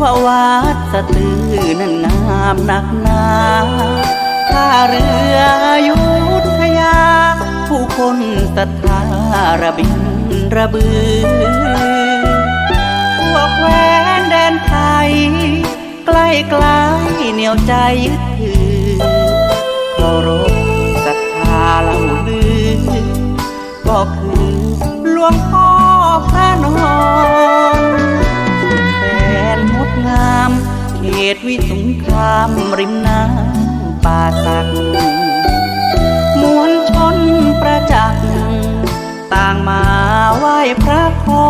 ว่าวาสะตือนั้นงามนักหนาท่าเรืออยุธยา ผู้คนศรัทธาระบินระบือพวกแควนแดนไทย ใกล้ไกลเหนียวใจยึดถือเคารพศรัทธาเล่าลือ ก็คือหลวงพ่อพระนอน ตวิสุงครามริมน้ำป่าสัก มวลชนประจักษ์ต่างมาไหว้พระขอ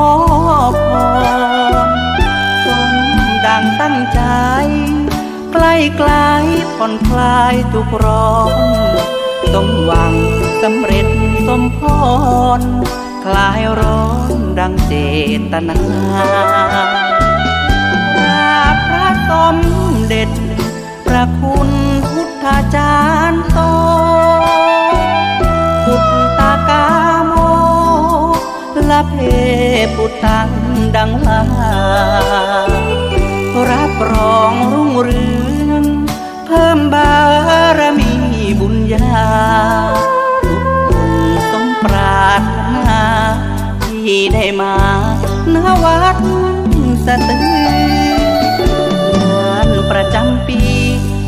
พรสมดังตั้งใจ ใกล้ไกลผ่อนคลายทุกร้อนสมหวังสำเร็จสมพร คลายร้อนดังเจตนา ราบพระสมเด็จ พระคุณพุทธาจารย์โตพุทธากาโมละเพปุตตังดังลารับรองรุ่งเรืองเพิ่มบารมีบุญญาทุกคนสมปรารถนาที่ได้มาณวัดสะตือ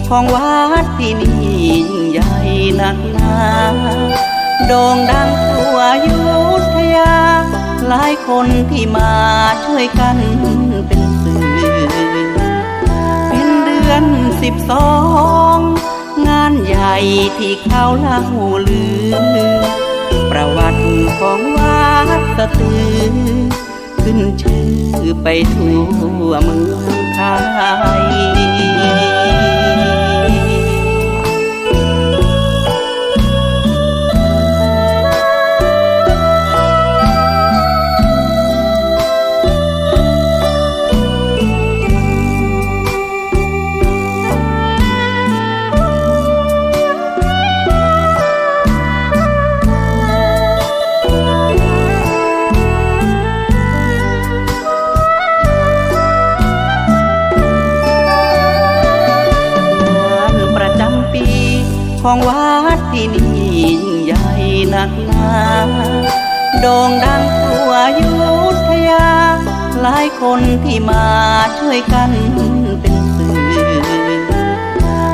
ของวัดที่นี่ยิ่งใหญ่นักหนาโด่งดังทั่วอยุธยา หลายคนที่มาช่วยกันเป็นสื่อเป็นเดือนสิบสองงานใหญ่ที่เขาเล่าลือ ประวัติของวัดสะตือ ขึ้นชื่อไปทั่วเมืองไทย ของวัดที่นี่ยิ่งใหญ่หนักหนาโด่งดังทั่วอยุธยา หลายคนที่มาช่วยกันเป็นสื่อ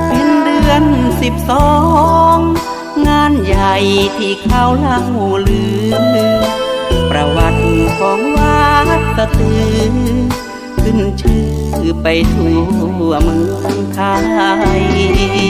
เป็นเดือนสิบสอง งานใหญ่ที่เขาเล่าลือ ประวัติของวัดสะตือ ขึ้นชื่อไปทั่วเมืองไทย